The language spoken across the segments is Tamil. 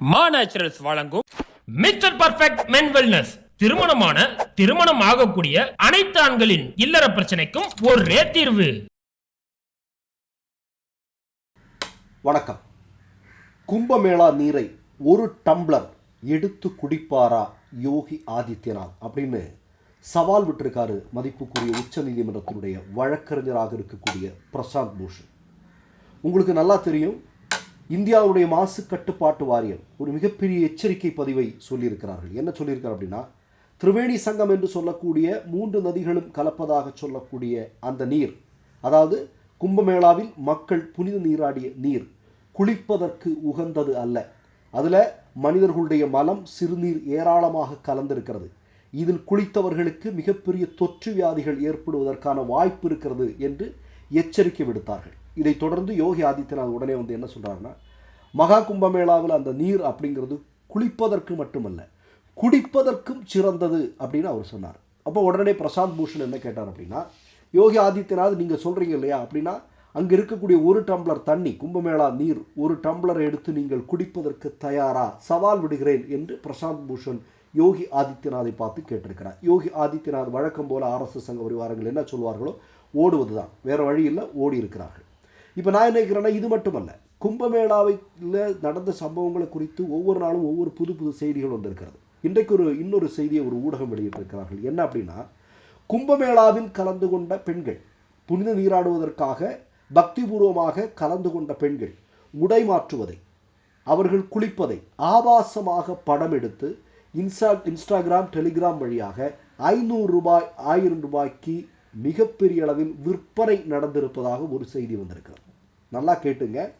மா நேச்சுரல்ஸ் வழங்கும் மிஸ்டர் பர்ஃபெக்ட் மென் வெல்னஸ் திருமணமான திருமணம் ஆகக்கூடிய அனைத்து ஆண்களின் இல்லற பிரச்சனைக்கும் ஒரே தீர்வு. வணக்கம். கும்பமேளா நீரை ஒரு டம்ளர் எடுத்து குடிப்பாரா யோகி ஆதித்யநாத் அப்படின்னு சவால் விட்டிருக்காரு மதிப்புக்குரிய உச்ச நீதிமன்றத்தினுடைய வழக்கறிஞராக இருக்கக்கூடிய பிரசாந்த் பூஷன். உங்களுக்கு நல்லா தெரியும் இந்தியாவுடைய மாசு கட்டுப்பாட்டு வாரியம் ஒரு மிகப்பெரிய எச்சரிக்கை பதிவை சொல்லியிருக்கிறார்கள். என்ன சொல்லியிருக்கார் அப்படின்னா திரிவேணி சங்கம் என்று சொல்லக்கூடிய மூன்று நதிகளும் கலப்பதாக சொல்லக்கூடிய அந்த நீர் அதாவது கும்பமேளாவில் மக்கள் புனித நீராடிய நீர் குளிப்பதற்கு உகந்தது அல்ல. அதில் மனிதர்களுடைய மலம் சிறுநீர் ஏராளமாக கலந்திருக்கிறது. இதில் குளித்தவர்களுக்கு மிகப்பெரிய தொற்று வியாதிகள் ஏற்படுவதற்கான வாய்ப்பு இருக்கிறது என்று எச்சரிக்கை விடுத்தார்கள். இதைத் தொடர்ந்து யோகி ஆதித்யநாத் உடனே வந்து என்ன சொல்கிறாருன்னா மகா கும்பமேளாவில் அந்த நீர் அப்படிங்கிறது குளிப்பதற்கு மட்டுமல்ல குடிப்பதற்கும் சிறந்தது அப்படின்னு அவர் சொன்னார். அப்போ உடனே பிரசாந்த் பூஷன் என்ன கேட்டார் அப்படின்னா யோகி ஆதித்யநாத் நீங்கள் சொல்கிறீங்க இல்லையா? அப்படின்னா அங்கே இருக்கக்கூடிய ஒரு டம்ளர் தண்ணி கும்பமேளா நீர் ஒரு டம்ளர் எடுத்து நீங்கள் குடிப்பதற்கு தயாரா? சவால் விடுகிறேன் என்று பிரசாந்த் பூஷன் யோகி ஆதித்யநாதை பார்த்து கேட்டிருக்கிறார். யோகி ஆதித்யநாத் வழக்கம் போல் ஆர்எஸ்எஸ் சங்க பரிவாரங்கள் என்ன சொல்வார்களோ ஓடுவது தான் வேறு வழி இல்லை ஓடி இருக்கிறார்கள் இப்போ நான் என்ன நினைக்கிறேன்னா இது மட்டுமல்ல. கும்பமேளாவில் நடந்த சம்பவங்களை குறித்து ஒவ்வொரு நாளும் ஒவ்வொரு புது புது செய்திகள் வந்திருக்கிறது. இன்றைக்கு ஒரு இன்னொரு செய்தியை ஒரு ஊடகம் வெளியிட்டிருக்கிறார்கள். என்ன அப்படின்னா கும்பமேளாவில் கலந்து கொண்ட பெண்கள் புனித நீராடுவதற்காக பக்திபூர்வமாக கலந்து கொண்ட பெண்கள் உடை மாற்றுவதை அவர்கள் குளிப்பதை ஆபாசமாக படம் எடுத்து இன்ஸ்டா இன்ஸ்டாகிராம் டெலிகிராம் வழியாக ஐநூறு ரூபாய் ஆயிரம் ரூபாய்க்கு மிகப்பெரிய அளவில் விற்பனை நடந்திருப்பதாக ஒரு செய்தி வந்திருக்கிறது. நல்லா கேட்டுங்க.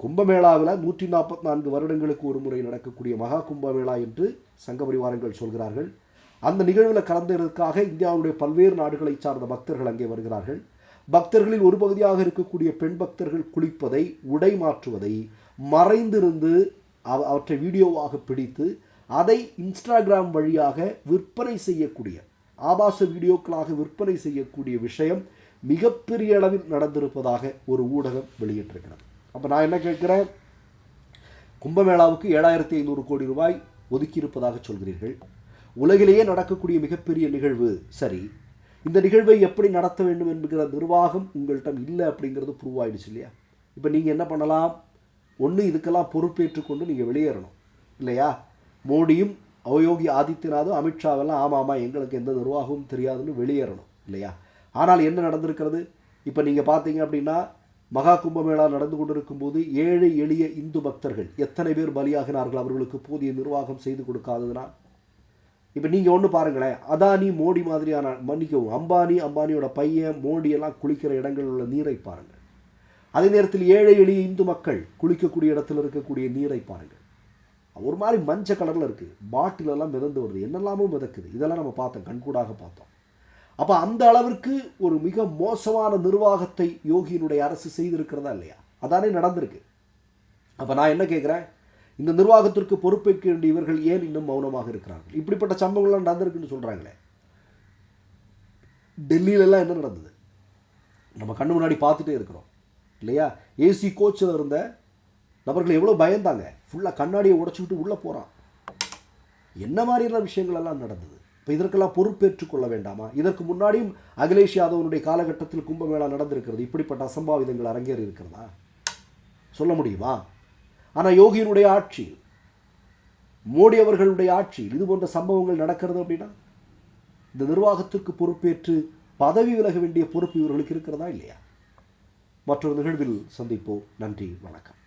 கும்பமேளாவில் நூற்றி நாற்பத்தி நான்கு வருடங்களுக்கு ஒரு முறை நடக்கக்கூடிய மகா கும்பமேளா என்று சங்க பரிவாரங்கள் சொல்கிறார்கள். அந்த நிகழ்வில் கலந்ததற்காக இந்தியாவுடைய பல்வேறு நாடுகளை சார்ந்த பக்தர்கள் அங்கே வருகிறார்கள். பக்தர்களில் ஒரு பகுதியாக இருக்கக்கூடிய பெண் பக்தர்கள் குளிப்பதை உடை மாற்றுவதை மறைந்திருந்து அவ- அவற்றை வீடியோவாக பிடித்து அதை இன்ஸ்டாகிராம் வழியாக விற்பனை செய்யக்கூடிய ஆபாச வீடியோக்களாக விற்பனை செய்யக்கூடிய விஷயம் மிகப்பெரிய அளவில் நடந்திருப்பதாக ஒரு ஊடகம் வெளியிட்டிருக்கிறது. அப்போ நான் என்ன கேட்குறேன்? கும்பமேளாவுக்கு ஏழாயிரத்தி ஐநூறு கோடி ரூபாய் ஒதுக்கியிருப்பதாக சொல்கிறீர்கள். உலகிலேயே நடக்கக்கூடிய மிகப்பெரிய நிகழ்வு சரி. இந்த நிகழ்வை எப்படி நடத்த வேண்டும் என்கிற நிர்வாகம் உங்கள்கிட்ட இல்லை அப்படிங்கிறது ப்ரூவ் ஆயிடுச்சு இல்லையா? இப்போ நீங்கள் என்ன பண்ணலாம்? ஒன்று இதுக்கெல்லாம் பொறுப்பேற்றுக்கொண்டு நீங்கள் வெளியேறணும். இல்லையா? மோடியும் அவயோகி ஆதித்யநாதும் அமித்ஷாவெல்லாம் ஆமாம் ஆமாம் எங்களுக்கு எந்த நிர்வாகமும் தெரியாதுன்னு வெளியேறணும். இல்லையா? ஆனால் என்ன நடந்திருக்கிறது? இப்போ நீங்கள் பார்த்தீங்க அப்படின்னா மகா கும்பமேளா நடந்து கொண்டிருக்கும் போது ஏழை எளிய இந்து பக்தர்கள் எத்தனை பேர் பலியாகினார்கள் அவர்களுக்கு போதிய நிர்வாகம் செய்து கொடுக்காததுனால் இப்போ நீங்கள் ஒன்று பாருங்களேன் அதானி மோடி மாதிரியான மன்னிக்கவும் அம்பானி அம்பானியோட பையன் மோடி எல்லாம் குளிக்கிற இடங்களில் உள்ள நீரை பாருங்கள் அதே நேரத்தில் ஏழை எளிய இந்து மக்கள் குளிக்கக்கூடிய இடத்துல இருக்கக்கூடிய நீரை பாருங்கள் ஒரு மாதிரி மஞ்சள் கலரில் இருக்குது பாட்டிலெல்லாம் மிதந்து வருது. என்னெல்லாமோ மிதக்குது. இதெல்லாம் நம்ம பார்த்தோம் கண்கூடாக பார்த்தோம். அப்போ அந்த அளவிற்கு ஒரு மிக மோசமான நிர்வாகத்தை யோகியினுடைய அரசு செய்திருக்கிறதா இல்லையா? அதானே நடந்திருக்கு. அப்போ நான் என்ன கேட்குறேன் இந்த நிர்வாகத்திற்கு பொறுப்பேற்க வேண்டிய இவர்கள் ஏன் இன்னும் மௌனமாக இருக்கிறார்கள்? இப்படிப்பட்ட சம்பவங்கள்லாம் நடந்திருக்குன்னு சொல்கிறாங்களே டெல்லியிலலாம் என்ன நடந்தது? நம்ம கண்ணு முன்னாடி பார்த்துட்டே இருக்கிறோம். இல்லையா? ஏசி கோச்சில் இருந்த நபர்கள் எவ்வளோ பயந்தாங்க. ஃபுல்லாக கண்ணாடியை உடைச்சிக்கிட்டு உள்ளே போகிறான் என்ன மாதிரியெல்லாம் விஷயங்கள் எல்லாம் நடந்தது? இப்போ இதற்கெல்லாம் பொறுப்பேற்றுக் கொள்ள வேண்டாமா? இதற்கு முன்னாடியும் அகிலேஷ் யாதவனுடைய காலகட்டத்தில் கும்பமேளா நடந்திருக்கிறது. இப்படிப்பட்ட அசம்பாவிதங்கள் அரங்கேறி இருக்கிறதா? சொல்ல முடியுமா? ஆனால் யோகியினுடைய ஆட்சியில் மோடி அவர்களுடைய ஆட்சியில் இது போன்ற சம்பவங்கள் நடக்கிறது அப்படின்னா இந்த நிர்வாகத்திற்கு பொறுப்பேற்று பதவி விலக வேண்டிய பொறுப்பு இவர்களுக்கு இருக்கிறதா இல்லையா? மற்றொரு நிகழ்வில் சந்திப்போம். நன்றி வணக்கம்.